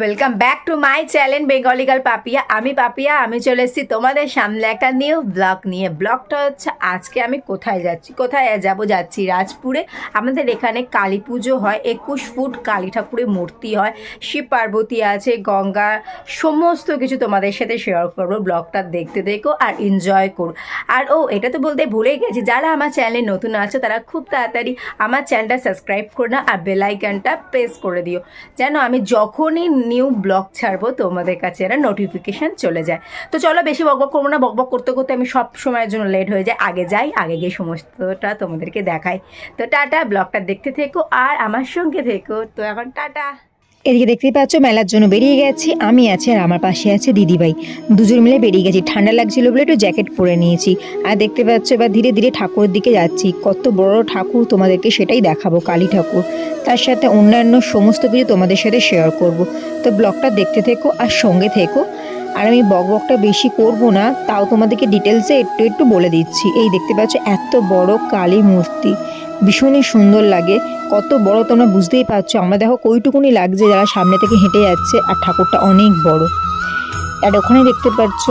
Welcome back to my channel girl Papiya আমি পাপিয়া আমি চলে এসেছি তোমাদের সামনে একটা নিউ ব্লগ নিয়ে। ব্লগটা হচ্ছে আজকে আমি কোথায় যাচ্ছি? কোথায় যাব যাচ্ছি? রাজপুরে। আমাদের এখানে কালী পুজো হয়, একুশ ফুট কালী ঠাকুরের মূর্তি হয়, শিব পার্বতী আছে, গঙ্গা, সমস্ত কিছু তোমাদের সাথে শেয়ার করব ব্লগটা দেখতে দেখো আর এনজয় করো। আর ও, এটা তো বলতে ভুলেই গেছি, যারা আমার চ্যানেলে নতুন আছে, তারা খুব তাড়াতাড়ি আমার চ্যানেলটা সাবস্ক্রাইব করে না আর বেলাইকানটা প্রেস করে দিও। যেন আমি যখনই নিউ ব্লগ ছাড়বো তোমাদের কাছে এরা নোটিফিকেশান চলে যায়। তো চলো বেশি বকবক করব না, বকবক করতে করতে আমি সব সময়ের জন্য লেট হয়ে যায় আগে যাই, আগে গিয়ে সমস্তটা তোমাদেরকে দেখাই। তো টাটা ব্লগটা দেখতে থেকো আর আমার সঙ্গে থেকো। তো এখন টাটা। এদিকে দেখতেই পাচ্ছ, মেলার জন্য বেরিয়ে গেছি। আমি আছি আর আমার পাশে আছে দিদিভাই। দুজন মিলে বেরিয়ে গেছি। ঠান্ডা লাগছিল বলে একটু জ্যাকেট পরে নিয়েছি। আর দেখতে পাচ্ছ, এবার ধীরে ধীরে ঠাকুরের দিকে যাচ্ছি। কত বড় ঠাকুর তোমাদেরকে সেটাই দেখাবো, কালী ঠাকুর। তার সাথে অন্যান্য সমস্ত কিছু তোমাদের সাথে শেয়ার করব। তো ব্লগটা দেখতে থেকো আর সঙ্গে থেকো। আর আমি বক বকটা বেশি করব না, তাও তোমাদেরকে ডিটেলসে একটু একটু বলে দিচ্ছি। এই দেখতে পাচ্ছ, এত বড় কালী মূর্তি। ভীষণই সুন্দর লাগে। কত বড় তোমরা বুঝতেই পারছ। আমরা দেখো কইটুকুনি লাগছে যারা সামনে থেকে হেঁটে যাচ্ছে আর ঠাকুরটা অনেক বড়। আর ওখানে দেখতে পাচ্ছ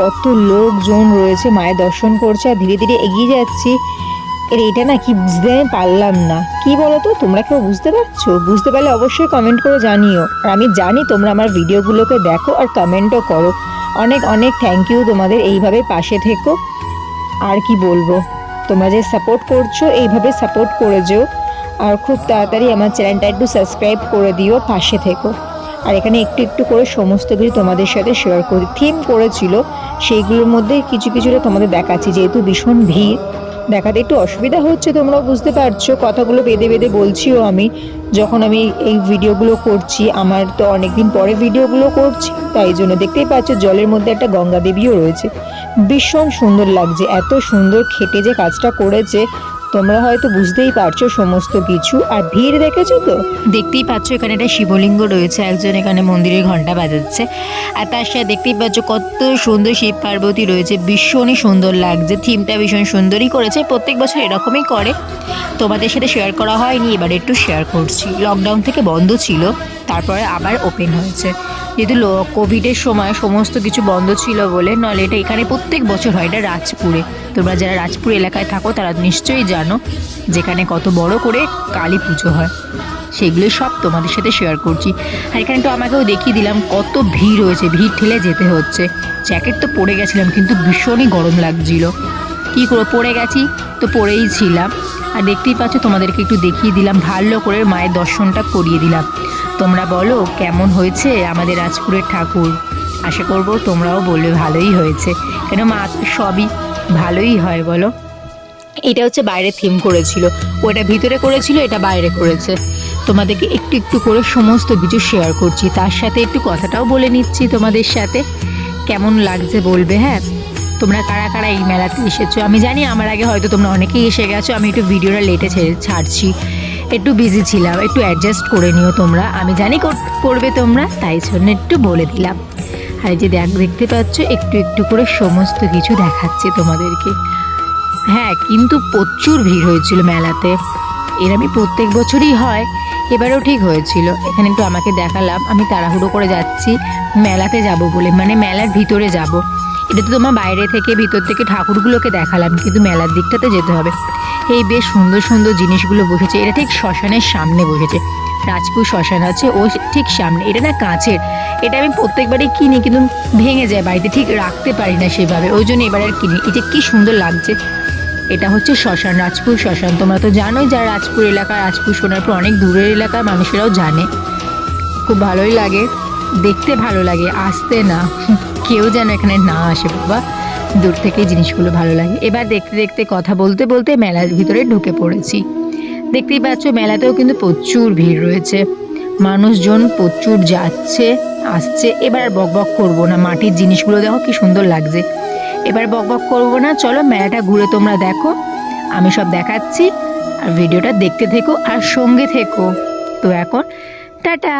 কত লোকজন রয়েছে, মায়ের দর্শন করছে আর ধীরে ধীরে এগিয়ে যাচ্ছি। এর এটা না কি বুঝতে আমি পারলাম না। কি বলো তো তোমরা কেউ বুঝতে পারছ? বুঝতে পারলে অবশ্যই কমেন্ট করে জানিও। আর আমি জানি তোমরা আমার ভিডিওগুলোকে দেখো আর কমেন্টও করো। অনেক অনেক থ্যাংক ইউ তোমাদের এইভাবে পাশে থেকো। আর কি বলব? তোমরা যে সাপোর্ট করছ, এইভাবে সাপোর্ট করে যেও। আর খুব তাড়াতাড়ি আমার চ্যানেলটা একটু সাবস্ক্রাইব করে দিও, পাশে থেকো। আর এখানে একটু একটু করে সমস্ত কিছু তোমাদের সাথে শেয়ার করি থিম করেছিল, সেইগুলোর মধ্যে কিছু কিছুটা তোমাদের দেখাচ্ছি, যেহেতু ভীষণ ভিড়। দেখাতে একটু অসুবিধা হচ্ছে, তোমরাও বুঝতে পারছ, কথাগুলো বেঁধে বেঁধে বলছিও আমি। যখন আমি এই ভিডিওগুলো করছি, আমার তো অনেকদিন পরে ভিডিওগুলো করছি, তাই জন্য দেখতেই পাচ্ছ জলের মধ্যে একটা গঙ্গা দেবীও রয়েছে। ভীষণ সুন্দর লাগছে, এত সুন্দর খেটে যে কাজটা করেছে তোমরা হয়তো বুঝতেই পারছ সমস্ত কিছু, আর ভিড় দেখেছ তো? দেখতেই পাচ্ছ এখানে একটা শিবলিঙ্গ রয়েছে, একজন এখানে মন্দিরের ঘণ্টা বাজাচ্ছে। আর তার সাথে দেখতেই পাচ্ছ কত সুন্দর শিব পার্বতী রয়েছে, ভীষণই সুন্দর লাগছে। থিমটা ভীষণ সুন্দরই করেছে, প্রত্যেক বছর এরকমই করে। তোমাদের সাথে শেয়ার করা হয়নি, এবার একটু শেয়ার করছি। লকডাউন থেকে বন্ধ ছিল, তারপরে আবার ওপেন হয়েছে। যেহেতু কোভিডের সময় সমস্ত কিছু বন্ধ ছিল বলে, নলে এটা এখানে প্রত্যেক বছর হয়, এটা রাজপুরে। তোমরা যারা রাজপুর এলাকায় থাকো, তারা নিশ্চয়ই জানো, যেখানে কত বড় করে কালী পুজো হয়। সেগুলো সব তোমাদের সাথে শেয়ার করছি। আর এখানে তো আমাকেও দেখিয়ে দিলাম, কত ভিড় হয়েছে ভিড় ঠেলে যেতে হচ্ছে। জ্যাকেট তো পরে গেছিলাম, কিন্তু ভীষণই গরম লাগছিল। কী করে পড়ে গেছি? তো পড়েই ছিলাম। আর দেখতেই পাচ্ছ, তোমাদেরকে একটু দেখিয়ে দিলাম, ভালো করে মায়ের দর্শনটা করিয়ে দিলাম। তোমরা বলো, কেমন হয়েছে আমাদের রাজপুরের ঠাকুর? আশা করব তোমরাও বলবে ভালোই হয়েছে। কেন মা, সবই ভালোই হয় বলো। এটা হচ্ছে বাইরে থিম করেছিল। ওটা ভিতরে করেছিল, এটা বাইরে করেছে। তোমাদেরকে একটু একটু করে সমস্ত কিছু শেয়ার করছি। তার সাথে একটু কথাটাও বলে নিচ্ছি তোমাদের সাথে। কেমন লাগছে বলবে হ্যাঁ? তোমরা কারা কারা এই মেলাতে এসেছ? আমি জানি আমার আগে হয়তো তোমরা অনেকেই এসে গেছো, আমি একটু ভিডিওটা লেটে ছেড়ে ছাড়ছি। একটু বিজি ছিলাম, একটু অ্যাডজাস্ট করে নিও তোমরা। আমি জানি কর- করবে তোমরা, তাই জন্য একটু বলে দিলাম। আর যে দেখ, দেখতে পাচ্ছ, একটু একটু করে সমস্ত কিছু দেখাচ্ছে তোমাদেরকে। হ্যাঁ কিন্তু প্রচুর ভিড় হয়েছিল মেলাতে। এর আমি প্রত্যেক বছরই হয়, এবারেও ঠিক হয়েছিল। এখানে একটু আমাকে দেখালাম, আমি তাড়াহুড়ো করে যাচ্ছি। মেলাতে যাব বলে মানে মেলার ভিতরে যাব। এটা তো তোমার বাইরে থেকে, ভিতর থেকে ঠাকুরগুলোকে দেখালাম, কিন্তু মেলার দিকটাতে যেতে হবে। এই বেশ সুন্দর সুন্দর জিনিসগুলো বসেছে। এটা ঠিক শ্মশানের সামনে বসেছে। রাজপুর শ্মশান আছে ও ঠিক সামনে। এটা না কাঁচের। এটা আমি প্রত্যেকবারই কিনি, কিন্তু ভেঙে যায় বাড়িতে। ঠিক রাখতে পারি না সেভাবে। ওই জন্য এবার আর কিনি। এটা কি সুন্দর লাগছে। এটা হচ্ছে শ্মশান, রাজপুর শ্মশান। তোমরা তো জানোই যারা রাজপুর এলাকা। রাজপুর সোনারপুর অনেক দূরের এলাকার মানুষেরাও জানে। খুব ভালোই লাগে। দেখতে ভালো লাগে। আসতে না। কেউ যেন এখানে না আসে, বাবা। দূর থেকে জিনিসগুলো ভালো লাগে। এবার দেখতে দেখতে কথা বলতে বলতে মেলার ভিতরে ঢুকে পড়েছি। দেখতেই পাচ্ছ মেলাতেও কিন্তু প্রচুর ভিড় রয়েছে। মানুষজন প্রচুর যাচ্ছে, আসছে। এবার বক বক করব না, মাটির জিনিসগুলো দেখো কি সুন্দর লাগছে। এবার বক বক করব না, চলো মেলাটা ঘুরে তোমরা দেখো। আমি সব দেখাচ্ছি, আর ভিডিওটা দেখতে থেকো, আর সঙ্গে থেকো। তো এখন, টাটা!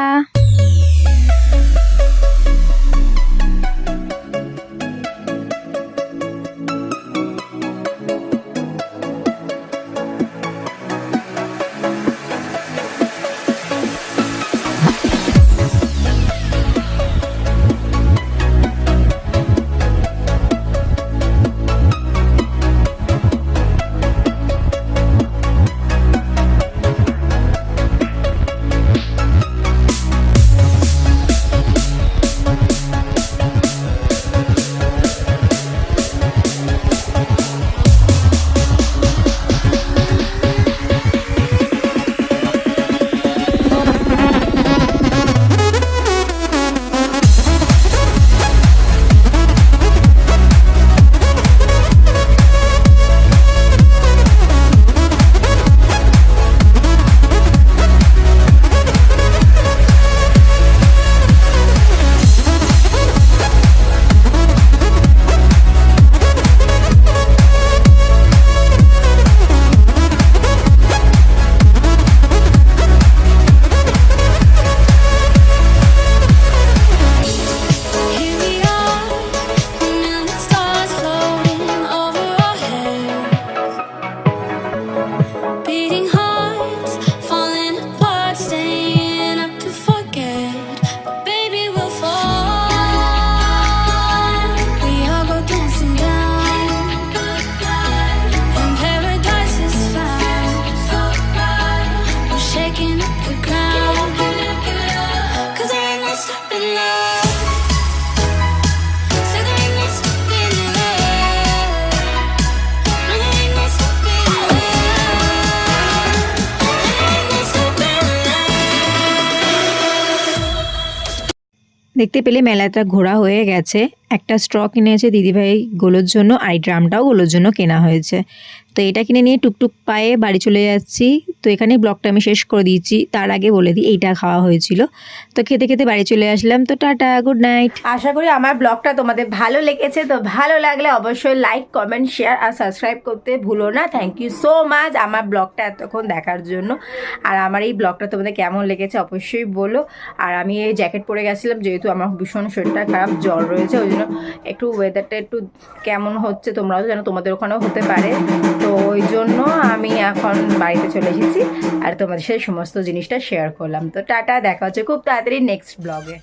দেখতে পেলে মেলাটা ঘোরা হয়ে গেছে। একটা স্ট্র কিনেছে দিদিভাই গোলোর জন্য, আর এই ড্রামটাও গোলোর জন্য কেনা হয়েছে। তো এটা কিনে নিয়ে টুকটুক পায়ে বাড়ি চলে যাচ্ছি। তো এখানে ব্লগটা আমি শেষ করে দিয়েছি তার আগে বলে দিই, এইটা খাওয়া হয়েছিল। তো খেতে খেতে বাড়ি চলে আসলাম। তো টাটা, গুড নাইট। আশা করি আমার ব্লগটা তোমাদের ভালো লেগেছে। তো ভালো লাগলে অবশ্যই লাইক, কমেন্ট, শেয়ার আর সাবস্ক্রাইব করতে ভুলো না। থ্যাংক ইউ সো মাচ আমার ব্লগটা এতক্ষণ দেখার জন্য। আর আমার এই ব্লগটা তোমাদের কেমন লেগেছে অবশ্যই বলো। আর আমি এই জ্যাকেট পরে গেছিলাম, যেহেতু আমার ভীষণ শরীরটা খারাপ, জ্বর রয়েছে, ওই জন্য একটু ওয়েদারটা একটু কেমন হচ্ছে তোমরাও যেন তোমাদের ওখানেও হতে পারে। তো ওই জন্য আমি এখন বাড়িতে চলে এসেছি আর তোমাদের সাথে সমস্ত জিনিসটা শেয়ার করলাম। তো টাটা, দেখা হচ্ছে খুব তাড়াতাড়ি নেক্সট ব্লগে